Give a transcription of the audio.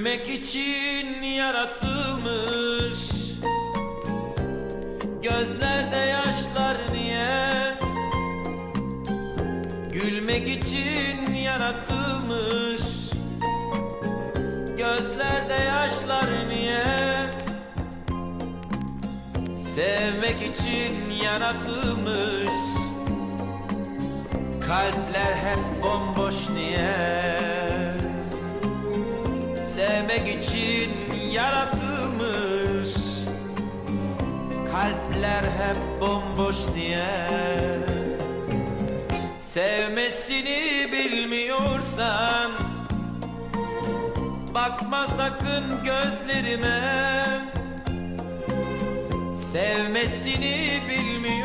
Gülmek için yaratılmış. Gözlerde yaşlar niye? Gülmek için yaratılmış. Gözlerde yaşlar niye? Sevmek için yaratılmış. Kalpler hep bomboş niye Sevmek için yaratılmış. Kalpler hep bomboş niye Sevmesini bilmiyorsan Bakma sakın gözlerime. Sevmesini bilmiyorsan